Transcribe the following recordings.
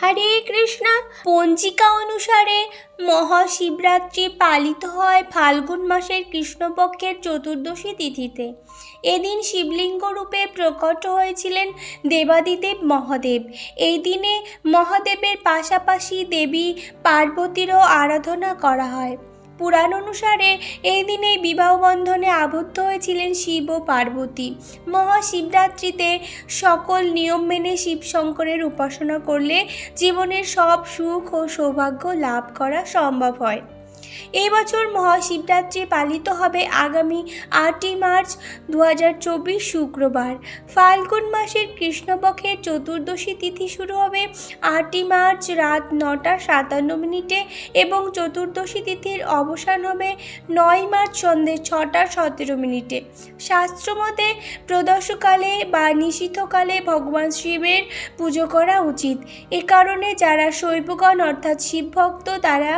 হরে কৃষ্ণ। পঞ্জিকা অনুসারে মহাশিবরাত্রি পালিত হয় ফাল্গুন মাসের কৃষ্ণপক্ষের চতুর্দশী তিথিতে। এদিন শিবলিঙ্গ রূপে প্রকট হয়েছিলেন দেবাদিদেব মহাদেব। এই দিনে মহাদেবের পাশাপাশি দেবী পার্বতীরও আরাধনা করা হয়। পুরাণ অনুসারে এই দিনেই বিবাহ বন্ধনে আবদ্ধ হয়েছিলেন শিব ও পার্বতী। মহাশিবরাত্রিতে সকল নিয়ম মেনে শিবশঙ্করের উপাসনা করলে জীবনের সব সুখ ও সৌভাগ্য লাভ করা সম্ভব হয়। এই বছর মহাশিবরাত্রি পালিত হবে আগামী আটই মার্চ দু হাজার চব্বিশ শুক্রবার। ফাল্গুন মাসের কৃষ্ণপক্ষের চতুর্দশী তিথি শুরু হবে আটই মার্চ রাত নটা সাতান্ন মিনিটে এবং চতুর্দশী তিথির অবসান হবে নয় মার্চ সন্ধে ছটা সতেরো মিনিটে। শাস্ত্রমতে প্রদর্শকালে বা নিষিদ্ধকালে ভগবান শিবের পুজো করা উচিত। এ কারণে যারা শৈবগণ অর্থাৎ শিবভক্ত তারা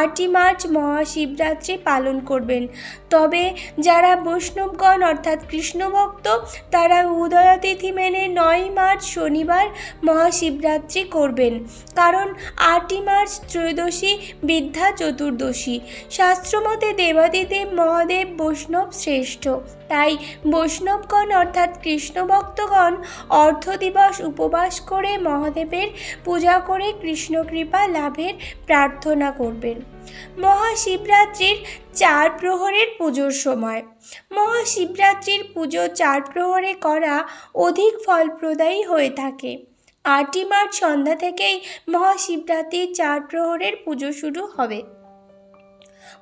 আটই মার্চ মহাশিবরাত্রি পালন করবেন। তবে যারা বৈষ্ণবগণ অর্থাৎ কৃষ্ণভক্ত, তারা উদয়াতিথি মেনে নয় মার্চ শনিবার মহাশিবরাত্রি করবেন। কারণ আটই মার্চ ত্রয়োদশী, বিদ্যা চতুর্দশী। শাস্ত্রমতে দেবাদিদেব মহাদেব বৈষ্ণব শ্রেষ্ঠ। তাই বৈষ্ণবগণ অর্থাৎ কৃষ্ণভক্তগণ অর্ধ দিবস উপবাস করে মহাদেবের পূজা করে কৃষ্ণকৃপা লাভের প্রার্থনা করবেন। মহাশিবরাত্রির চার প্রহরের পুজোর সময়। মহাশিবরাত্রির পুজো চার প্রহরে করা অধিক ফলপ্রদায়ী হয়ে থাকে। আটই মার্চ সন্ধ্যা থেকেই মহাশিবরাত্রির চার প্রহরের পুজো শুরু হবে।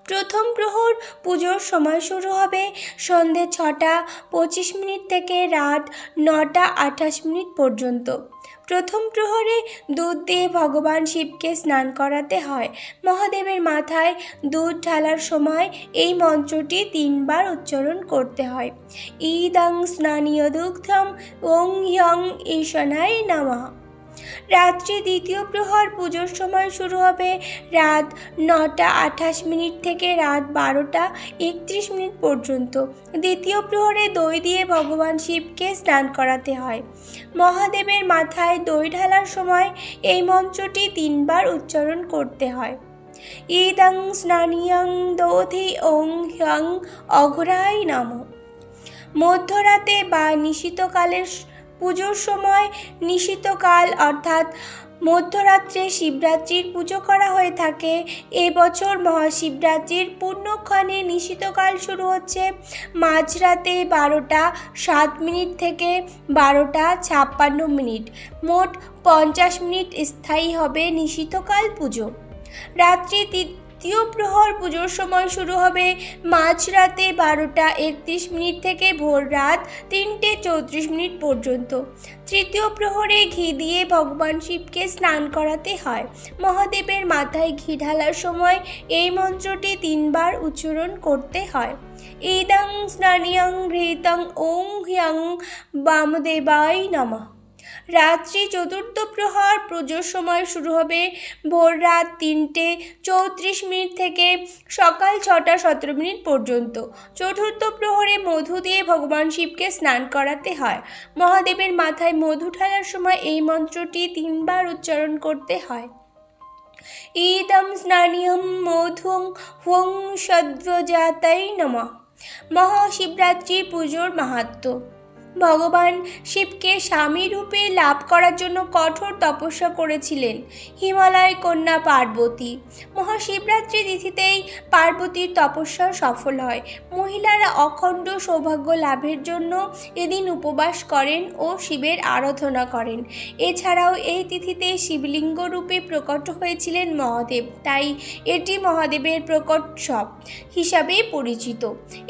প্রথম প্রহর পুজোর সময় শুরু হবে সন্ধে ছটা পঁচিশ মিনিট থেকে রাত নটা আঠাশ মিনিট পর্যন্ত। প্রথম প্রহরে দুধ দিয়ে ভগবান শিবকে স্নান করাতে হয়। মহাদেবের মাথায় দুধ ঢালার সময় এই মন্ত্রটি তিনবার উচ্চারণ করতে হয়। ইদং স্নানীয় দুগ্ধম ওং ইয়ং ঈশনায় নামা। রাত্রি দ্বিতীয় প্রহর পুজোর সময় শুরু হবে রাত নটা আঠাশ মিনিট থেকে রাত বারোটা একত্রিশ মিনিট পর্যন্ত। দ্বিতীয় প্রহরে দই দিয়ে ভগবান শিবকে স্নান করাতে হয়। মহাদেবের মাথায় দই ঢালার সময় এই মন্ত্রটি তিনবার উচ্চারণ করতে হয়। ইদং স্নানিয়ং দোধি ওং হ্যং অঘরাই নম। মধ্যরাতে বা নিশিতকালের পুজোর সময় নিশিতকাল অর্থাৎ মধ্যরাত্রে শিবরাত্রির পুজো করা হয়ে থাকে। এবছর মহাশিবরাত্রির পূর্ণক্ষণে নিশিতকাল শুরু হচ্ছে। মাঝরাতে বারোটা সাত মিনিট থেকে বারোটা ছাপ্পান্ন মিনিট। মোট পঞ্চাশ মিনিট স্থায়ী হবে নিশিতকাল পুজো। রাত্রি তৃতীয় প্রহর পুজোর সময় শুরু হবে মাঝরাতে বারোটা একত্রিশ মিনিট থেকে ভোর রাত তিনটে চৌত্রিশ মিনিট পর্যন্ত। তৃতীয় প্রহরে ঘি দিয়ে ভগবান শিবকে স্নান করাতে হয়। মহাদেবের মাথায় ঘি ঢালার সময় এই মন্ত্রটি তিনবার উচ্চারণ করতে হয়। ইদং স্নানিয়ং ঘৃতং ওং হ্যং বামদেবাই নমঃ। রাত্রি চতুর্থ প্রহর, পুজোর সময় শুরু হবে ভোর রাত তিনটে চৌত্রিশ মিনিট থেকে সকাল ছটা সতেরো মিনিট পর্যন্ত। চতুর্থ প্রহরে মধু দিয়ে ভগবান শিবকে স্নান করাতে হয়। মহাদেবের মাথায় মধু ঢালার সময় এই মন্ত্রটি তিনবার উচ্চারণ করতে হয়। ইদম স্নানিয়ম মধুং হুং সদ্রজাতাই নমঃ। মহাশিবরাত্রি পুজোর মাহাত্ম্য। ভগবান শিবকে স্বামী রূপে লাভ করার জন্য কঠোর তপস্যা করেছিলেন হিমালয় কন্যা পার্বতী। মহাশিবরাত্রি তিথিতেই পার্বতীর তপস্যা সফল হয়। মহিলারা অখণ্ড সৌভাগ্য লাভের জন্য এদিন উপবাস করেন ও শিবের আরাধনা করেন। এছাড়াও এই তিথিতে শিবলিঙ্গ রূপে প্রকট হয়েছিলেন মহাদেব, তাই এটি মহাদেবের প্রকটসব হিসাবে পরিচিত।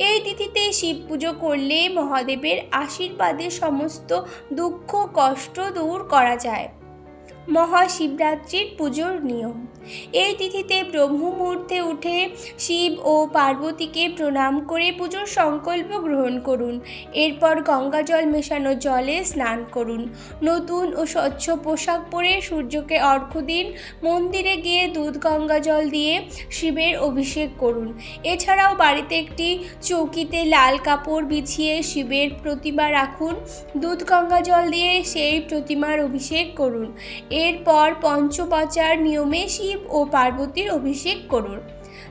এই তিথিতে শিব পুজো করলে মহাদেবের আশীর্বাদ আশীর্বাদে সমস্ত দুঃখ কষ্ট দূর করা যায়। মহাশিবরাত্রির পুজোর নিয়ম। এই তিথিতে ব্রহ্ম মুহূর্তে উঠে শিব ও পার্বতীকে প্রণাম করে পুজোর সংকল্প গ্রহণ করুন। এরপর গঙ্গা জল মেশানো জলে স্নান করুন। নতুন ও স্বচ্ছ পোশাক পরে সূর্যকে অর্ঘ্য দিন মন্দিরে গিয়ে দুধ গঙ্গা জল দিয়ে শিবের অভিষেক করুন। এছাড়াও বাড়িতে একটি চৌকিতে লাল কাপড় বিছিয়ে শিবের প্রতিমা রাখুন। দুধ গঙ্গা জল দিয়ে সেই প্রতিমার অভিষেক করুন। এরপর পঞ্চপাচার নিয়মে শিব ও পার্বতীর অভিষেক করুন।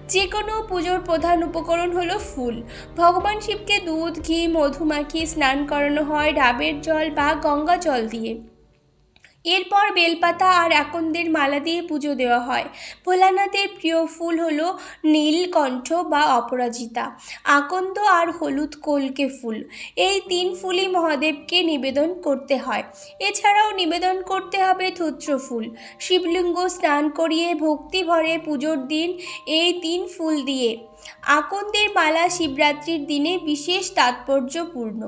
যে কোনো পুজোর প্রধান উপকরণ হলো ফুল। ভগবান শিবকে দুধ, ঘি, মধুমাখি স্নান করানো হয় ডাবের জল বা গঙ্গা জল দিয়ে। এরপর বেলপাতা আর আকন্দের মালা দিয়ে পুজো দেওয়া হয়। ভোলানাথের প্রিয় ফুল হলো নীলকণ্ঠ বা অপরাজিতা। আকন্দ আর হলুদ কলকে ফুল। এই তিন ফুলই মহাদেবকে নিবেদন করতে হয়। এছাড়াও নিবেদন করতে হবে ধূত্র ফুল। শিবলিঙ্গ স্নান করিয়ে ভক্তি ভরে পুজোর দিন এই তিন ফুল দিয়ে আকন্দের মালা শিবরাত্রির দিনে বিশেষ তাৎপর্যপূর্ণ।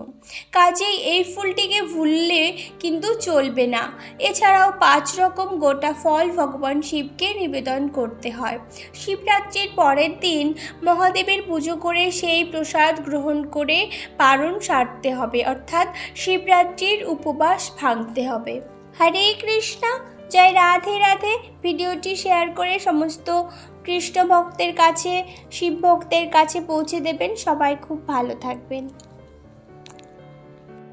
কাজেই এই ফুলটিকে ভুললে কিন্তু চলবে না। এছাড়াও পাঁচ রকম গোটা ফল ভগবান শিবকে নিবেদন করতে হয়। শিবরাত্রির পরের দিন মহাদেবের পুজো করে সেই প্রসাদ গ্রহণ করে পারণ সারতে হবে, অর্থাৎ শিবরাত্রির উপবাস ভাঙতে হবে। হরে কৃষ্ণা। জয় রাধে রাধে ভিডিওটি শেয়ার করে সমস্ত কৃষ্ণ ভক্তের কাছে শিব ভক্তের কাছে পৌঁছে দেবেন। সবাই খুব ভালো থাকবেন।